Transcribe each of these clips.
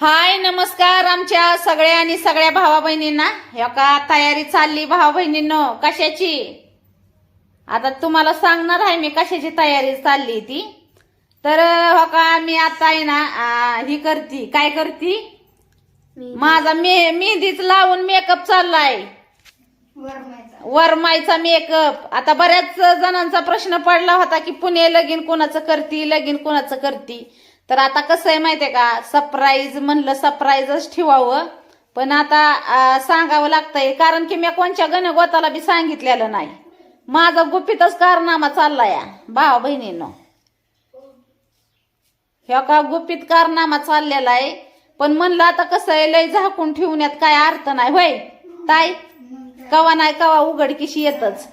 हाय नमस्कार आमच्या सगळ्या आणि सगळ्या भावा बहिणींना ह्या का तयारी चालली भावा बहिणींनो कशाची? आता तुम्हाला सांगणार आहे मी कशाची तयारी चालली ती. तर हो का मी आता आहे ना आ, ही करती. काय करती? माझा मे मेहंदीच लावून मेकअप चाललाय. वरमाईचा मेकअप आता बऱ्याच जणांचा प्रश्न पडला होता की पुणे लगीन कोणाचं करती लगीन कोणाचं करती. तर आता कसं आहे माहितीये का? सरप्राईज म्हणलं सरप्राईजच ठेवावं. पण आता सांगावं लागतंय कारण की मी कोणच्या गणगोताला बी सांगितलेलं नाही. माझा गुपितच कारनामा चाललाय भावा बहिणींनो. ह्या का गुपित कारनामा चाललेला आहे? पण म्हणलं आता कसं आहे लय झाकून ठेवण्यात काय अर्थ नाही होय? ताई कवा नाही कवा उघडकीशी येतच.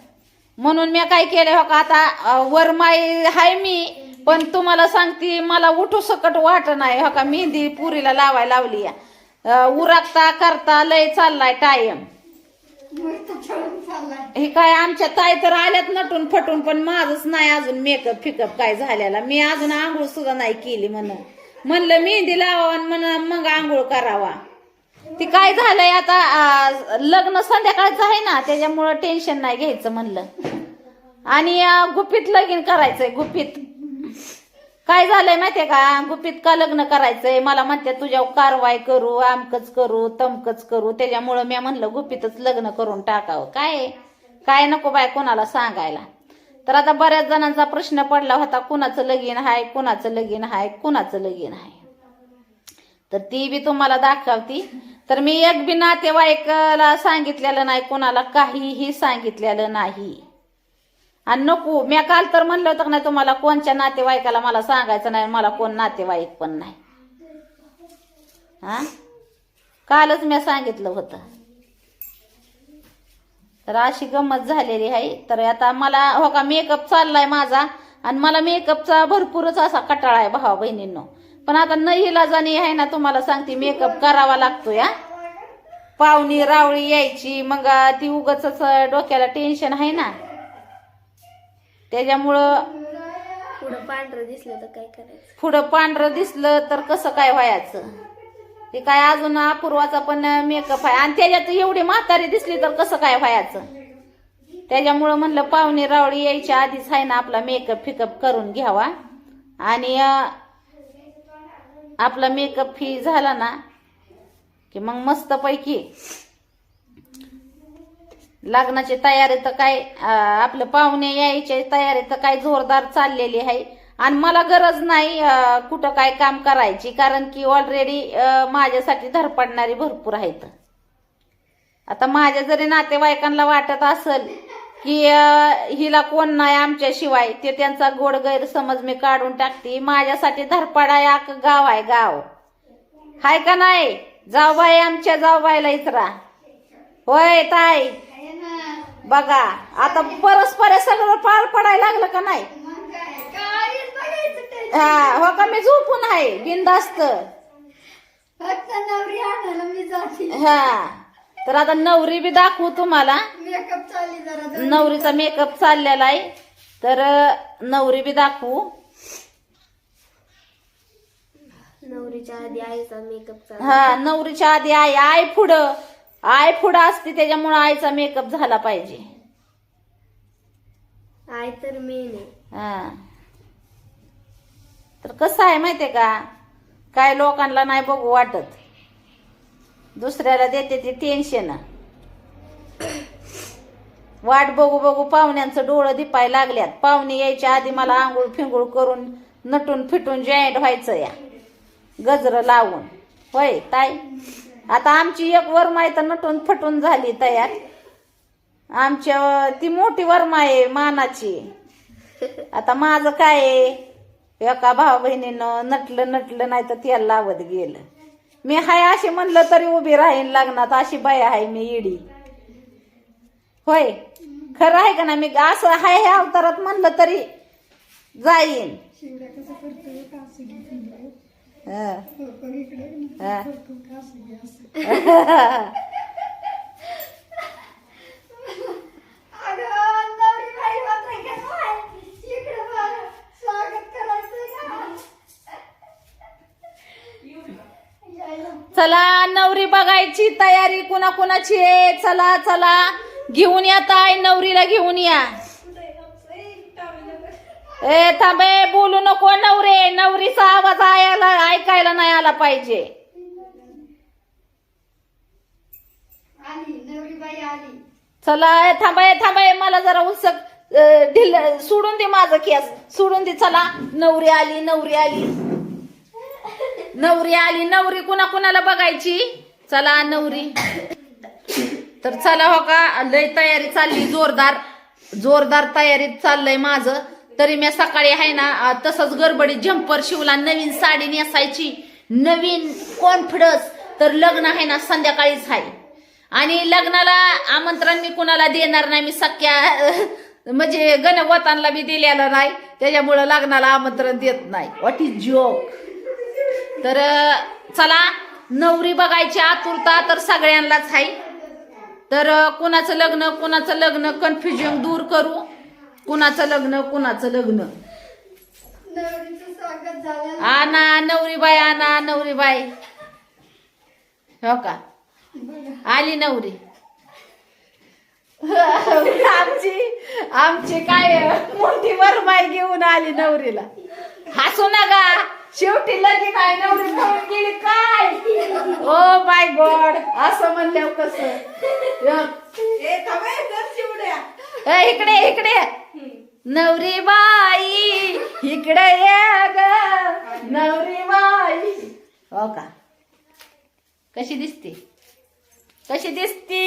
म्हणून मी काय केलं हो का आता वरमाई हाय मी पण तुम्हाला सांगते मला उठू सकट वाट नाही. हो का मेहंदी पुरीला लावायला लावली उरकता करता लय चाललाय टाइम हे काय आमच्या ताई तर आल्यात नटून फटून पण माझंच नाही अजून मेकअप फिकअप काय झालेला. मी अजून आंघोळ सुद्धा नाही केली म्हण. म्हणलं मेहंदी लावा आणि म्हण मग आंघोळ करावा. ती काय झालंय आता लग्न संध्याकाळचं आहे ना त्याच्यामुळं टेन्शन नाही घ्यायचं म्हणलं. आणि गुपित लगीन करायचंय गुपित. काय झालंय माहितीये का? गुपित का लग्न करायचंय? मला म्हणते तुझ्या कारवाई करू आमकच करू तमकच करू. त्याच्यामुळं मी म्हणलं गुपितच लग्न करून टाकावं. काय? काय नको बाय कोणाला सांगायला. तर आता बऱ्याच जणांचा प्रश्न पडला होता कुणाचं लगीन आहे कुणाचं लगीन आहे कुणाचं लगीन आहे तर ती बी तुम्हाला दाखवती. तर मी एक बी नातेवाईकाला सांगितलेलं नाही कोणाला काहीही सांगितलेलं नाही. आणि नको मी काल तर म्हणलं होतं का नाही तुम्हाला कोणच्या नातेवाईकाला मला सांगायचं नाही मला कोण नातेवाईक पण नाही. हा? कालच मी सांगितलं होतं. तर अशी गंमत झालेली आहे. तर आता मला हो का मेकअप चाललाय माझा आणि मला मेकअपचा भरपूरच असा कटाळा आहे भावा बहिणींनो. पण आता न जाणी आहे ना तुम्हाला सांगते मेकअप करावा लागतो या पाहुणी रावळी यायची मग ती उगच डोक्याला टेन्शन आहे ना. त्याच्यामुळं पुढं पांढरं दिसलं तर काय करायचं? पुढं पांढरं दिसलं तर कसं काय व्हायचं? ते काय अजून अपूर्वाचा पण मेकअप आहे. आणि त्याच्यात एवढी म्हातारी दिसली तर कसं काय व्हायचं? त्याच्यामुळं म्हणलं पाहुणे रावळी यायच्या आधीच आहे ना आपला मेकअप फिकअप करून घ्यावा. आणि आपला मेकअप फी झाला ना की मग मस्तपैकी लग्नाची तयारी तर काय आपलं पाहुणे यायची तयारी तर काय जोरदार चाललेली आहे. आणि मला गरज नाही कुठं काय काम करायची कारण की ऑलरेडी माझ्यासाठी धरपडणारी भरपूर आहेत. आता माझ्या जरी नातेवाईकांना वाटत असेल की हिला कोण नाही आमच्याशिवाय ते त्यांचा गोड गैरसमज मी काढून टाकते. माझ्यासाठी धरपडा एक गाव आहे गाव. हाय का नाही? जाऊबाई आमच्या जाऊबाईला इचरा होय ताई. बघा आता परस्पर सगळं पार पडायला लागलं का नाही? हा हो का? मी झोपून आहे बिंदास्त फक्त नवरी आणायला मी जाते. हा तर आता नवरी बी दाखवू तुम्हाला. मेकअप चालली जरा नवरीचा मेकअप चाललेला आहे. तर नवरी बी दाखवू. नवरीच्या आधी आईचा मेकअप हा नवरीच्या आधी आई आय पुढं. आय पुढं असते त्याच्यामुळं आईचा मेकअप झाला पाहिजे. आई तर मेन आहे. हा. तर कसं आहे माहितीये का? काय लोकांना नाही बघू वाटत. दुसऱ्याला देते ते टेन्शन वाट बघू बघू पाहुण्यांचं डोळं दिपाय लागल्यात. पाहुणे यायच्या आधी मला आंघोळ फिंगूळ करून नटून फिटून जॉईंट व्हायचं या. गजर लावून. होय ताई? आता आमची एक वरमा आहे तर नटून फटून झाली तयार. आमच्या ती मोठी वरमा आहे मानाची. आता माझं काय आहे? एका भाऊ बहिणीनं नटलं नटलं नाही तर त्याला लावत गेलं. मी हाय असे म्हणलं तरी उभी राहीन लग्नात अशी बाय आहे मी इडी. होय? खरं आहे का ना मी असं हाय ह्या अवतारात म्हणलं तरी जाईन. चला नवरी बघायची तयारी कुणाकुणाची आहे? चला चला. घेऊन या ताई नवरीला घेऊन या. ए थांबे बोलू नको नवरे नवरीचा आवाज आयाला ऐकायला नाही आला पाहिजे. चला ए, थांबा ए, थांबा ए, मला जरा उत्सक ढिल सोडून दे माझं केस. सोडून दे चला. नवरी आली नवरी आली. नवरी आली नवरी कुणा कुणाला बघायची? चला नवरी. तर चला हो का लय तयारी चालली जोरदार जोरदार तयारीत चाललंय माझं. तरी मी सकाळी आहे ना तसंच गडबडीत जम्पर शिवला नवीन साडी नेसायची नवीन कॉन्फिडन्स तर लग्न आहे ना संध्याकाळीच आहे. आणि लग्नाला आमंत्रण मी कुणाला देणार नाही मी सख्या म्हणजे गणवतांना मी दिलेलं नाही त्याच्यामुळं लग्नाला आमंत्रण देत नाही. व्हॉट इज जोक तर चला नवरी बघायची आतुरता तर सगळ्यांनाच आहे. तर कुणाचं लग्न कुणाचं लग्न कन्फ्युजन दूर करू. कुणाचं लग्न कुणाचं लग्न? नवरीचं स्वागत झालं. आना आना नवरीबाई. हो का? आली नवरी. आमची आमची काय मोठी वरमाई घेऊन आली नवरीला. हसू नका. शेवटी लगीन आहे नवरी पळून गेली काय? ओ माय गॉड असं म्हणल्यावर कसं? इकडे इकडे. नवरी बाई इकडे ये ग. नवरी बाई. हो का? कशी दिसते? कशी दिसते?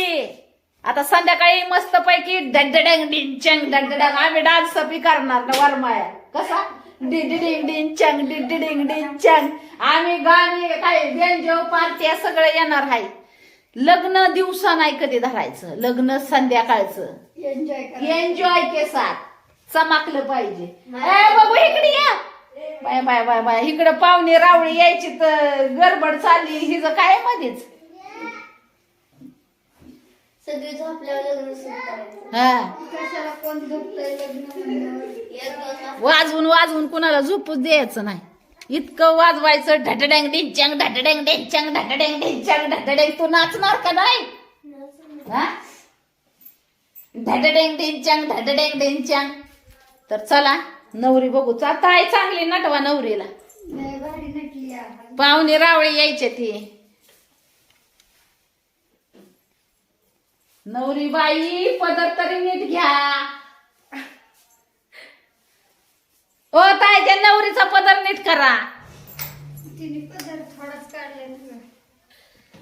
आता संध्याकाळी मस्त पैकी डगडग डिंचंग डगडग आम्ही डान्स बी करणार ना वरमाया. कसा? डिडिडिंग डिंचंग डिडिडिंग डिंचंग. आम्ही गाणी काय व्यंजो पार्ट्या सगळं येणार आहे. लग्न दिवसा नाही कधी धरायचं. लग्न संध्याकाळचं. एन्जॉय करा एन्जॉय के साथ. चमकलं पाहिजे. ए बाबू इकडे या. Bye bye bye bye. इकडे पाहुणे रावळी यायची तर गडबड चालली. हिचं काय मध्येच सगळे झोपल्यावर लग्न सुरू करायचं. हा. कशाला कोण झोपतंय लग्न म्हणल्यावर? एक दिवस वाजवून वाजवून कुणाला झोपूच द्यायचं नाही. इतकं वाजवायचं ढटडँग डिंचांग ढटडँग डिंचांग ढटडँग डिंचांग ढटडँग. तू नाचणार का नाही? हा? ढटडँग डिंचांग ढटडँग डिंचांग तर चला नवरी बघू. आता आहे चांगली नटवा नवरीला. पाहुणे रावळे यायचे ती. नवरी बाई पदर तरी नीट घ्या. ओ ताय त्या नवरीचा पदर नीट करा. तिने पदर थोडाच काढलाय ना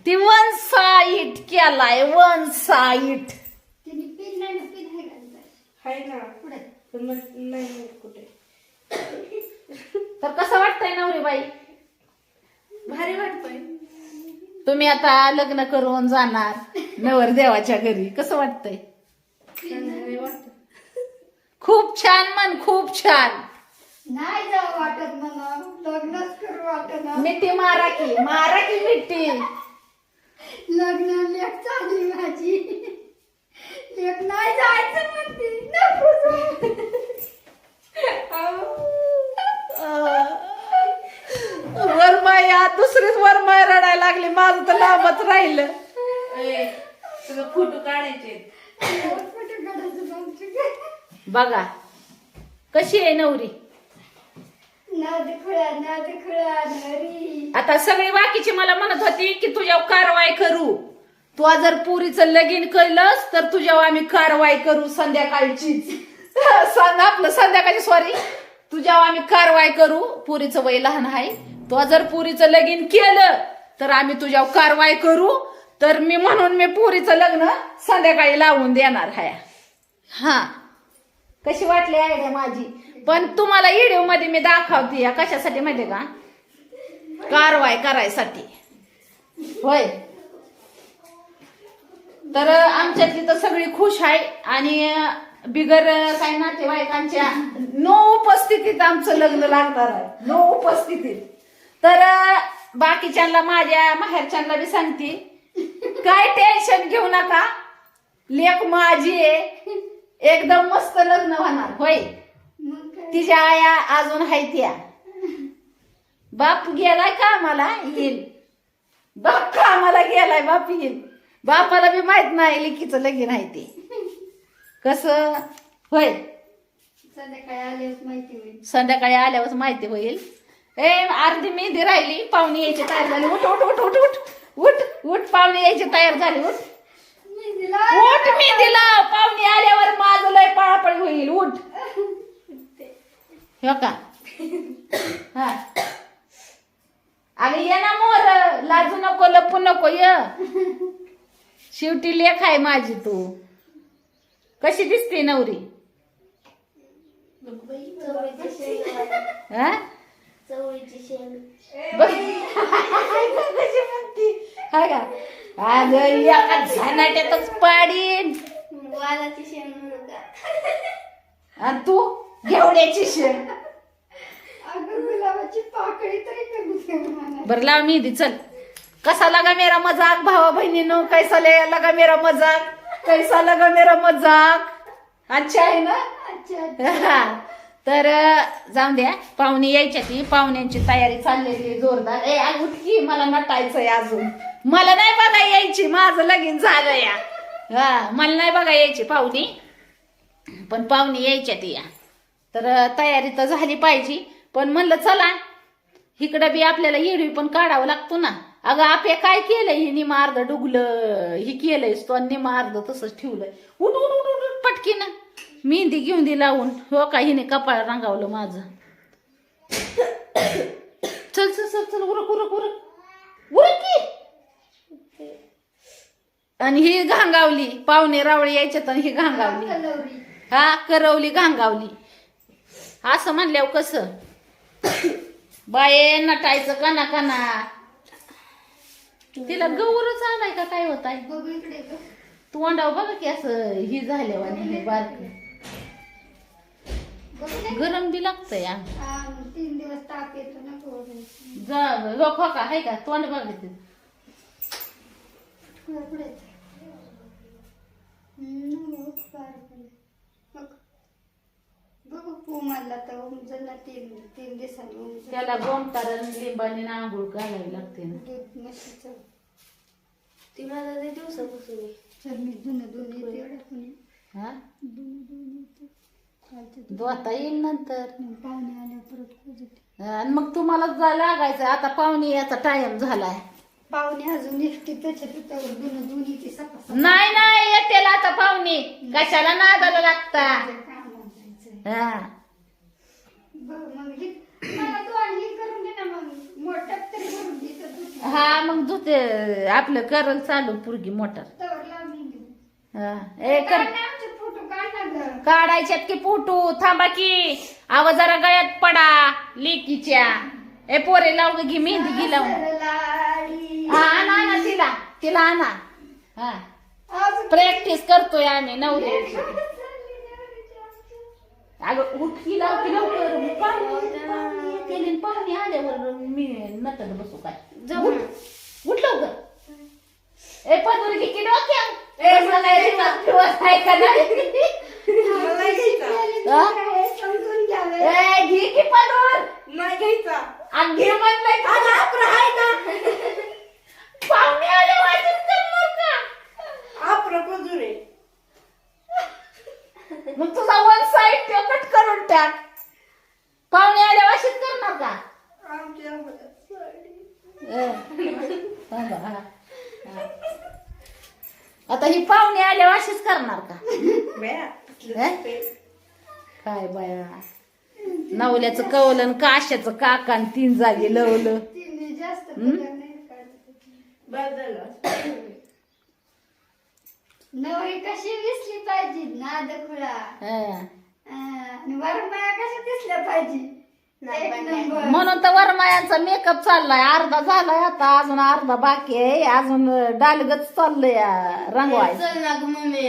ती वन साईट केलाय वन साईट. तिने पिन नाही ना पिन आहे पण मग नाही कुठे. तर कसं वाटतंय नवरी बाई? भारी वाटतोय. तुम्ही आता लग्न करून जाणार नवर देवाच्या घरी. कसं वाटतंय? चांगलं वाटत. खूप छान मन खूप छान. नाही जावं वाटत मला. लग्नच करू वाटत मिठी मारा की मारा की मिठी. लग्न लेख चालली माझी. लेख नाही जायचं म्हणते. नको जाऊ. दुसरीच वरमाया रडायला लागली. माझं तर लांबच राहिलं. सगळं फोटो काढायचे कुठे काढायचं आमची बघा कशी आहे नवरी? नाद खुळा नाद खुळा नरी आता सगळी बाकीची मला म्हणत होती की तुझ्यावर कारवाई करू. तू जर पुरीचं लगीन केलंस तर तुझ्यावर आम्ही कारवाई करू संध्याकाळचीच. आपलं संध्याकाळची सॉरी तुझ्यावर आम्ही कारवाई करू. पुरीचं वय लहान आहे. तू जर पुरीचं लगीन केलं तर आम्ही तुझ्यावर कारवाई करू. तर मी म्हणून मी पुरीचं लग्न संध्याकाळी लावून देणार आहे हा. कशी वाटली आयडिया माझी? पण तुम्हाला व्हिडिओमध्ये मी दाखवते या कशासाठी माहितीये का? कारवाई करायसाठी. होय. तर आमच्यातली तर सगळी खुश आहे आणि बिगर काय नातेवाईकांच्या नो उपस्थितीत आमचं लग्न लागणार आहे. नो उपस्थितीत. तर बाकीच्यांना माझ्या माहेरच्यांना बी सांगते काय टेन्शन घेऊ नका. लेख माझी आहे. एकदम मस्त लग्न होणार. होय. तिच्या आया अजून आहे त्या. बाप गेलाय का मला येईल. बाप कामाला गेलाय? बाप येईल. बापाला बी माहीत नाही लिकीचं लगीन आहे ते. कस? होय. संध्याकाळी आल्यावर माहिती होईल. संध्याकाळी आल्यावर माहिती होईल. ए अर्धी मेहंदी राहिली पाहुणे यायची तयार झाली. उठ उठ उठ उठ उठ. उठ उठ पाहुणे यायची तयार झाली उठ. मी दिला उठ मेहंदी लाव पाहुणे आल्यावर माझं लय पळापळी होईल उठ. हो का? हा. अगं ये ना मोर लाजू नको लपू नको ये. शेवटी लेख आहे माझी तू. कशी दिसते नवरी? हा? बघ. हा का? अगं एका झनाट्यातच पाडीन. वालाची शेंग म्हणू का आणि तू घेवड्याची शेण. अगं गुलाबाची पाकळी तरी कमी दे मला. बरं लाव मेहंदी चल. कसा लगा मेरा मजाक भावा बहिणीनो? कैसा ले लगा मेरा मजाक? कैसा लगा मेरा मजाक? अच्छा आहे ना? अच्छा हा. तर जाऊन द्या. पाहुणे यायच्या ती. पाहुण्यांची तयारी चाललेली जोरदार. ए उठकी. मला नटायचंय अजून. मला नाही बघा यायची. माझं लगीन झालं या. हा मला नाही बघा यायची पाहुणी. पण पाहुणी यायच्या ती या. तर तयारी तर झाली पाहिजे. पण म्हणलं चला. इकडं बी आपल्याला येडवी पण काढावं लागतो ना. अगं आपे काय केलंय? ही निमा अर्ध डुगलं ही केलंय तो अर्ध तसंच ठेवलंय. उठ उठ उठ उठ, उठ पटकी ना मेहंदी घेऊन दे लावून. हो का हिने कपाळ रंगावलं माझं. चल चल चल चल उरक उरक उरक. उरक की. आणि ही घांगावली पाहुणे रावळे यायच्यात आणि ही घांगावली. हा करवली घांगावली. असं म्हणल्यावर कसं? बाये नटायचं कना कना तिला गौरच आलाय का? काय होत आहे बघू इकडे ग तोंडाव बघा की असं ही झाल्यावर बारक. बघू. गरम बी लागतंय हा, तीन दिवस ताप येतो ना जा हो का? आहे का? तोंड बघा हम्म, बघ, पार पडलं. बघ. बघू पू मारला तर उमजल तीन तीन दिवसांनी उमजल त्याला गोमतारण लिंबाने आंघोळ घालावी लागते ना. दूध म्हशीचं ती दिवसापासून आहे. मी धुणं धुणं येते हा? धुणं धुणं येते. चालतं धुणं. दोता येईल नंतर. मग पाहुणे आल्यावर परत खोजते आणि मग तुम्हाला जा लागायचं. आता पाहुणे याचा टाइम झालाय. पाहुणे अजून एकटी त्याच्या तिथं धुणं धुणं येते सकाळ नाही नाही येते आता पाहुणे. कशाला नादाला लागता? कामाला जायचंय. हा. बघ मग हे मला तू आणि हे करून दे ना मग मोठ्यात तरी भरून दे तर दूध हा मग धुते. आपलं करल चालू पुरगी मोटर. तवर लावून घेऊ. हा ए कर. काढ ना आमचे फोटो काढ ना गं. काढायच्यात की फोटो? थांबा की. आवाज जरा गळ्यात पडा लेकीच्या. ए पोरे लाव ग घे मेहंदी घे लावून. सरलाडी. हा आणा आणा तिला. तिला आणा. हा. आज प्रॅक्टिस करतोय आम्ही नवऱ्याची अगं उठकी लाव की लवकर. पाहुणे पाहुणे येतील आणि पाहुणे आल्यावर मी नटत बसू काय? ना. उठ लवकर. ए पदर घे की डोक्यात ए मला रिवाज फिवाज आहे का नाही समजून घ्यावे ए घे की पदर नाही घ्यायचा. आणि घे म्हणलंय का? पाहुणे आले वाजत करणार का? आपलं पजूर आहे? मग तुझा वन साईड कट करून टाक. पाहुणे आल्या वाशीत करणार का? आमच्या. आता ही पाहुणे आल्या वाशीच करणार का? बया? काय बाया? नवल्याचं कवलन काशाचं काकान तीन जागी लवलं. नवरी कशी दिसली पाहिजे नाद खुळा. हा. आणि वरमाया कशा दिसल्या पाहिजे? म्हणून तर वरमायांचा मेकअप चाललाय. अर्धा झालाय आता अजून अर्धा बाकी आहे. अजून डालगच चाललंय रंगवाय चल ना ग मम्मी.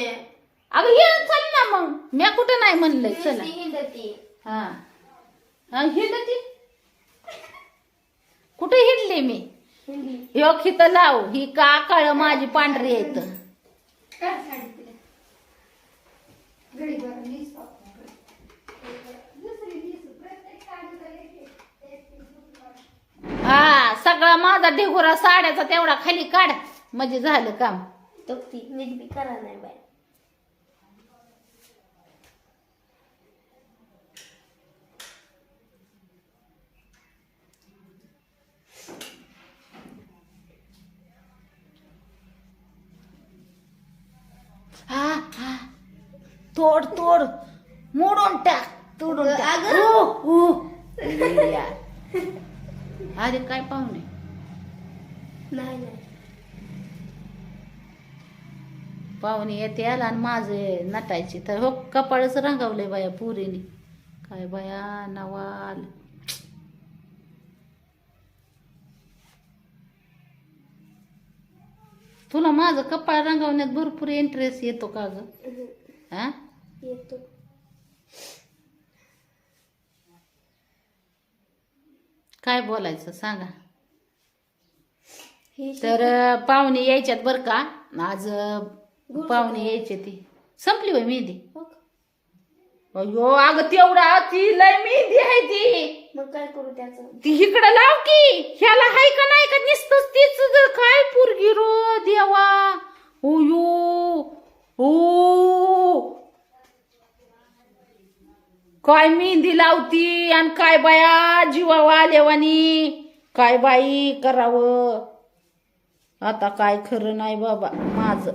अगं ये चल ना मग. मी कुठं नाही म्हणलंय. चला. हिंडती. हा. हा हिंडती? कुठे हिंडली मी? ह्यो खित लाव. ही का काळ माझी पांढरी येत काढ साडी तिला? घडी भरून नीस पाहू. दुसरी नीस प्रत्येक साडीला एक- एक- एक- एक- हा सगळा माझा ढेगुरा साड्याचा तेवढा खाली काढ. म्हणजे झालं काम. तो ती नीट बी करा नाही बाय हा हा. तोड तोड. मोडून टाक. तोडून टाक. उ, उ. अरे काय पाहुणे? नाही नाही. पाहुणे येते आला आणि माझे नटायची. तर हो कपाळच रंगावलंय बाया पुरीने. काय बाया नवाल. तुला माझं कपाळ रंगवण्यात भरपूर इंटरेस्ट येतो का ग? हा येतो. काय बोलायचं सांगा. हे तर पाहुणे यायच्यात बर का? आज पाहुणे यायचे ती. संपली होय मेहंदी? बघ. अयो अगं तेवढा ती लय मेहंदी आहे ती. मग काय करू त्याचं? ती इकडं लाव की. ह्याला हाय का नाही का नुसतंच तीच काय पुरगी रो देवा. ओयो ओ काय मेहंदी लावती आणि काय बाया जीवावा आलेवानी काय बाई करावं? आता काय खरं नाही बाबा माझ.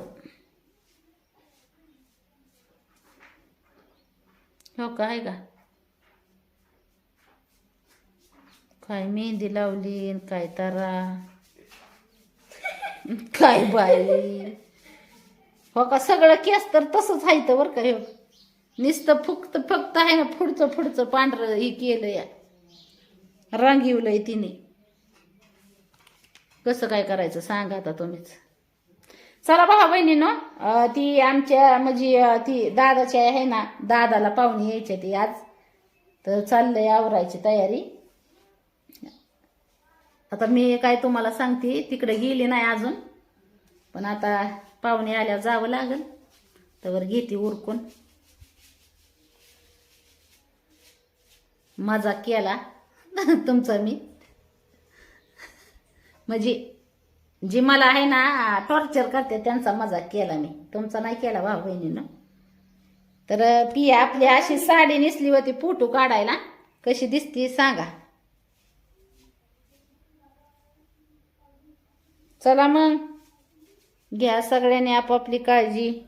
हो काय का? काय मेहंदी लावली काय तारा? काय बाई? हो का सगळं केस तर तसंच आहे तर बरं का हे. नुसतं फक्त फक्त आहे ना पुढचं पुढचं पांढरं हे केलं या. रंगीवलंय तिने. कसं काय करायचं सांगा आता तुम्हीच. चला बघा बहिणीनं ती आमच्या म्हणजे ती दादाची आहे ना दादाला पाहुणे यायचे ती आज. तर चाललंय आवरायची तयारी. आता मी काय तुम्हाला सांगते तिकडे गेली नाही अजून. पण आता पाहुणे आल्यावर जावं लागल. तर घेते उरकून. मजा केला. तुमचा मी. म्हणजे जी मला आहे ना टॉर्चर करते त्यांचा मजा केला मी. तुमचा नाही केला भाऊ बहिणीनं. तर ती आपली अशी साडी नेसली होती फोटो काढायला. कशी दिसती सांगा. चला मग. घ्या सगळ्यांनी आपापली काळजी.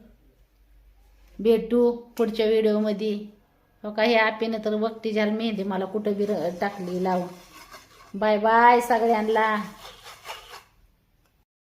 भेटू पुढच्या व्हिडिओमध्ये हो का हे आपीने तर वक्ती झाली मेहंदी मला कुठं बी र- टाकली लावून. बाय बाय सगळ्यांना.